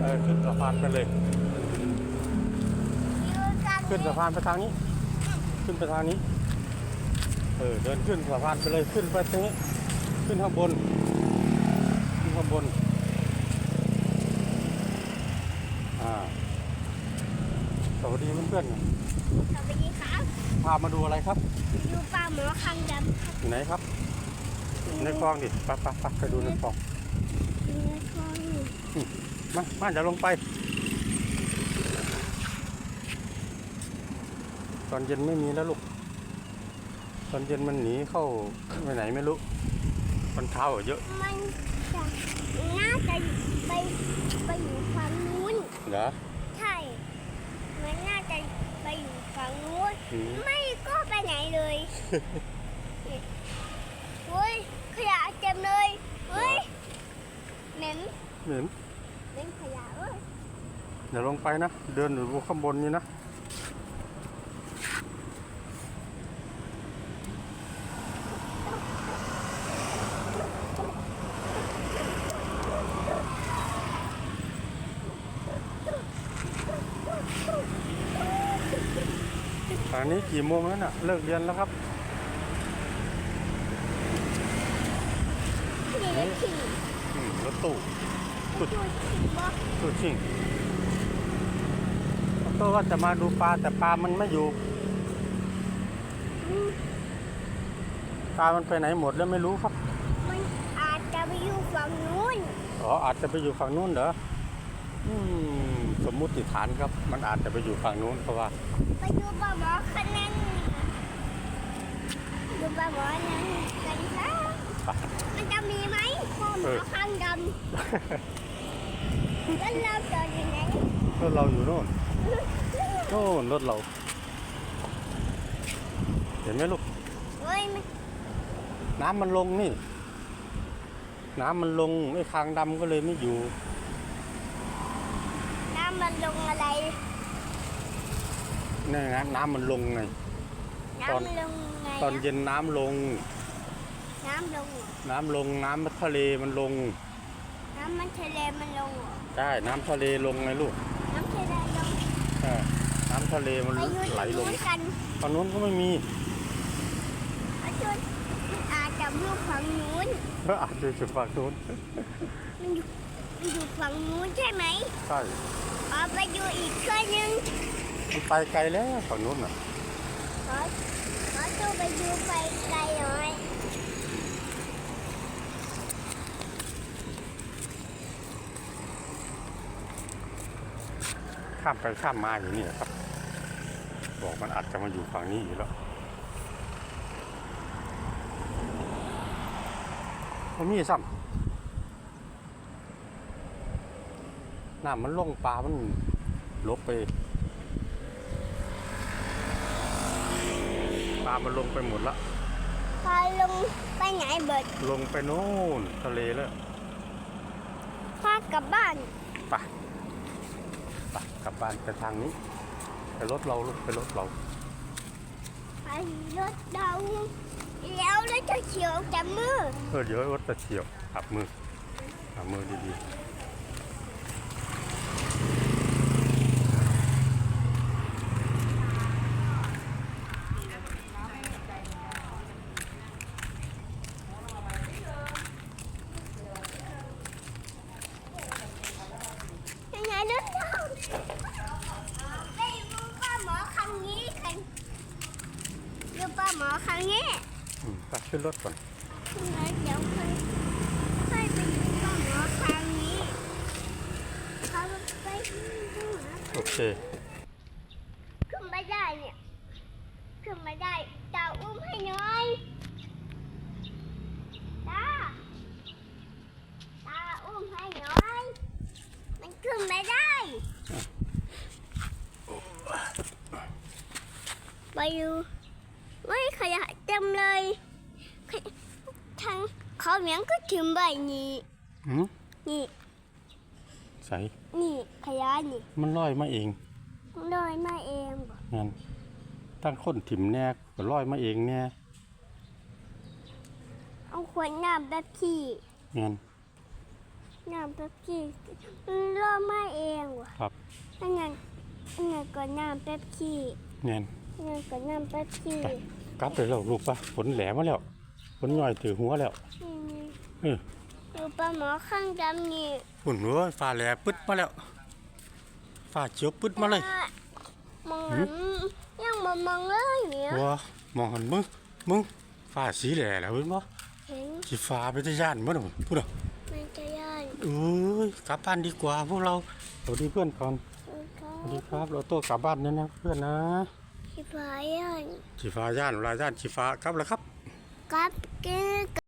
เออขึ้นสะพานไปเลยอยู่กันขึ้นสะพานไปทางนี้ ขึ้นไปทางนี้ เออเดินขึ้นสะพานไปเลยขึ้นไปตรงนี้ ขึ้นข้างบน ขึ้นข้างบน อ่า สวัสดีเพื่อนสวัสดีครับๆพามาดูอะไรครับอยู่ปลาหมอคังดำครับอยู่ไหนครับ ในคลองดิไปไปไปไปดูในคลองอยู่ใน คลองนี่มามาจะลงไป ตอนเย็นไม่มีแล้วลูก ตอนเย็นมันหนีเข้าไปไหนไม่รู้มันเท้าอะเยอะ มันจะน่าจะไปไปอยู่ฝั่งนู้นเหรอ ใช่ มันน่าจะไปอยู่ฝั่งนู้นอืมไม่ก็ไปไหนเลยเฮ้ยขยะเต็มเลยเฮ้ยเหม็น เหม็นเหม็นขยะเว้ยเดี๋ยวลงไปนะ เดินอยู่ข้างบนนี่นะตอนนี้กี่โมงแล้วน่ะ เลิกเรียนแล้วครับนี่เลยขี่อืมรถตู้ ดูขี่บ่สุดจริงก็ว่าจะมาดูปลาแต่ปลามันไม่อยู่อืมปลามันไปไหนหมดแล้วไม่รู้ครับ มันอาจจะไปอยู่ฝั่งนู้นอ๋ออาจจะไปอยู่ฝั่งนู้นเหรออืมสมมุติฐานครับ มันอาจจะไปอยู่ฝั่งนู้นเพราะว่า ไปดูปลาหมอคันนั้นดูปลาหมอนั้นกันนะไปมันจะมีไหมปลาหมเอออคันดำ แล้วเราจอดอยู่ไหนรถเราอยู่โน่นโน่นรถเรา เห็นไหมลูกเฮ้ยมันน้ำมันลงนี่ น้ำมันลงไอ้คางดำก็เลยไม่อยู่ น้ำมันลงอะไร นี่นะน้ำมันลงไงตอนน้ำลงไงตอนเย็นน้ำลง น้ำลงเหรอน้ำลงน้ำทะเลมันลงน้ำมันทะเลมันลงเหรอใช่น้ำทะเลลงไงลูกน้ำทะเลลงใช่น้ำทะเลมันไปอยู่ไหลที่ลงนู้นกันฝั่งนู้นก็ไม่มีอาจารย์อาจจะอยู่ฝั่งนู้นก็อาจจะอยู่ฝั่งนู้นมันอยู่มันอยู่ฝั่งนู้นใช่ไหมใช่เอาไปอยู่อีกเครื่องนึงมันไปไกลแล้วฝั่งนู้นอะขอขอตัวไปดูไปไกลหน่อย ข้ามไปข้ามมาอยู่นี่แหละครับ บอกมันอาจจะมาอยู่ฝั่งนี้อยู่แล้วมันมีซ้ำน้ำมันลงปลา มันลบไป ปลา มันลงไปหมดละพาลงไปไหนเบิด ลงไปโน่นทะเลแล้วพากลับบ้าน ไป ไปกลับบ้านไปทางนี้ไปรถเราลูกไปรถเราไปรถเราแล้วแล้วจะเขียวจะมือเออเดี๋ยวรถจะเฉียวขับมือขับมือดีๆ ยังไงรถเราไปดูป้าหมอครั้งนี้กันดูป้า หมอครั้งนี้อืมไปขึ้นรถก่อนแล้วเดี๋ยวค่อยค่อยไปดูป้าหมอครั้งนี้เขาไปดูหาโอเคขึ้นไม่ได้เนี่ยขึ้นไม่ได้ตาอุ้มให้หน่อยตาตาอุ้มให้หน่อยมันขึ้นไม่ได้ไปดู ไม่ขยะเต็มเลยขยทางเขาเหมียงก็ถึงใบนี้หืมนี่ใส่นี่ขยะนี่มันลอยมาเองลอยมาเองบ่งั้นตั้งคนถิ่มแน่ก็ลอยมาเองแน่เอาขวดน้ำแบบพี่งั้นน้ำแบบพี่ลมาเองว่ะครับอันนั้นอันนั้นก็น้ำเป๊ปซี่แน่ นอันนั้นก็น้ำเป๊ปซี่ไปกลับไปแล้วลูกปะฝนแหลมมาแล้วฝนย่อยถือหัวแล้วนี่เออดูปลาหมอข้างดำนี่ฝุ่นเว้ยฟ้าแหลปึ๊ดมาแล้วฟ้าเขียวปึ๊ดมาเลยมองหันยังมองมองเลยเนี่ยว้ามองหันมึงมึงฟ้าสีแหล่แล้วเห็นบ่เห็นสีฟ้าไปที่ย่านบ่น่ะพูดอะมันจะย่านเอ้ยกลับบ้านดีกว่าพวกเราสวัสดีเพื่อนก่อนครัสวัสดีบครับ เราโต้กลับบ้านเนี่ยนะเพื่อนนะ ที่ฟ้าย่านสีฟ้าย่านเวลาย่านสีฟ้ากลับแล้วครับ กับเก